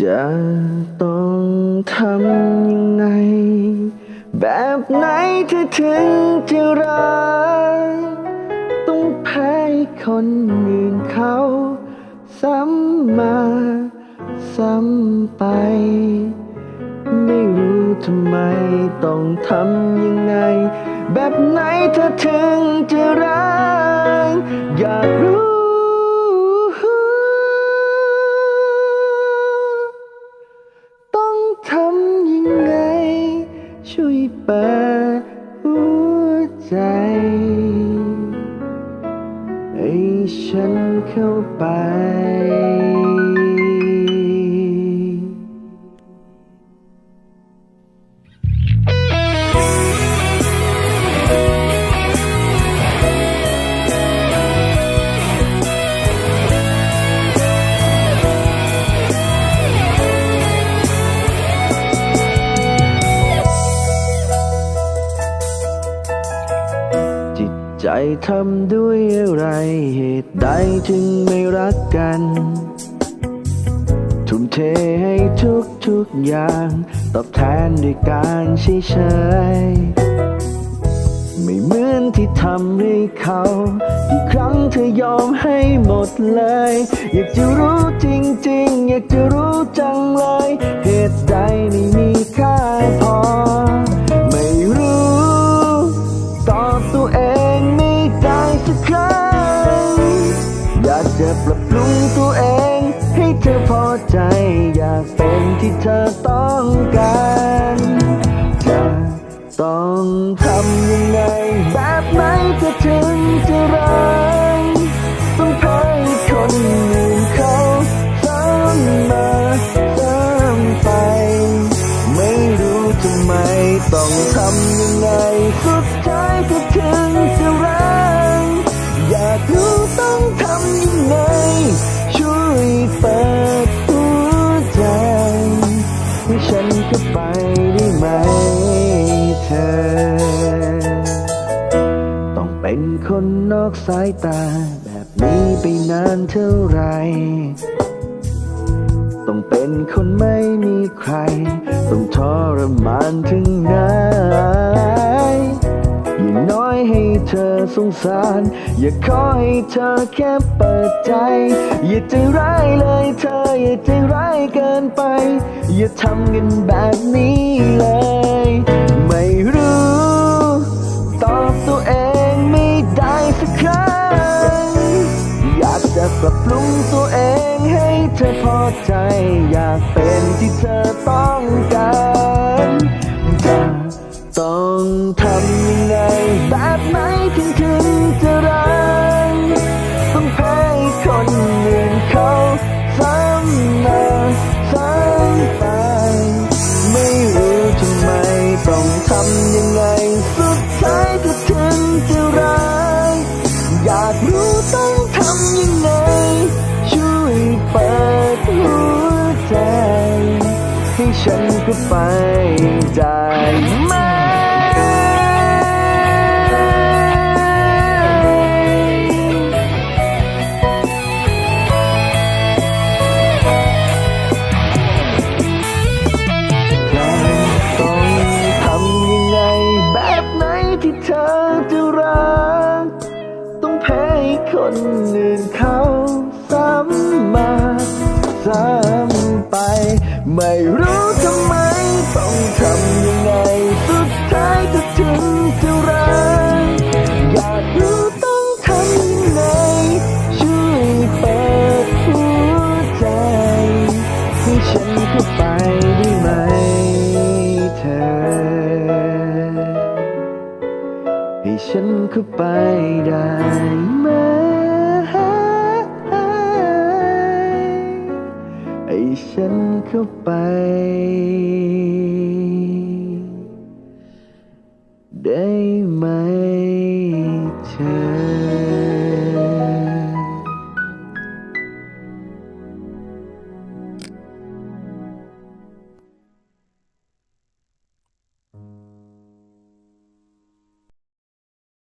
จะต้องทำยังไง แบบไหนเธอถึงจะรักต้องแพ้คนอื่นเขาซ้ำมาซ้ำไป ไม่รู้ทำไมต้องทำยังไง แบบไหนเธอถึงจะรักอยากรู้ เปิดหัวใจให้ฉันเข้าไป ทำด้วยอะไรเหตุใดถึงไม่รักกัน ทุ่มเทให้ทุกทุกอย่าง ตอบแทนด้วยการเฉยเฉยไม่เหมือนที่ทำให้เขากี่ครั้งเธอยอมให้หมดเลย อยากจะรู้จริงๆ อยากจะรู้จังเลยเหตุ จะปรับปรุงตัวเอง ให้เธอพอใจ อยากเป็นที่เธอต้องการจะต้องทำยังไง แบบไหนเธอถึงจะรักต้องพ้ให้คนอื่นเขาซ้ำมาซ้ำไป ไม่รู้ทำไม ต้องทำยังไง สุดท้ายก็ถึงจะรักอยากรู้ต้อง คนนอกสายตา แบบนี้ไปนานเท่าไร ต้องเป็นคนไม่มีใคร ต้องทรมานถึงไหนอย่างน้อยให้เธอสงสาร อย่าขอให้เธอแค่เปิดใจ อย่าใจร้ายเลยเธอ อย่าใจร้ายเกินไป อย่าทำกันแบบนี้เลย เองให้เธอพอใจ อยากเป็นที่เธอต้องการจะต้องทำยังไงแบบไหนถึงถึงจะรัก คนอื่นเขาซ้ำมาซ้ำไป ไม่รู้ทำไม ต้องทำยังไง สุดท้ายก็ถึงจะรักอยากรู้ต้องทำยังไง ช่วยเปิดหัวใจให้ฉันเข้าไปได้ไหมเธอให้ฉันเข้าไป เข้าไป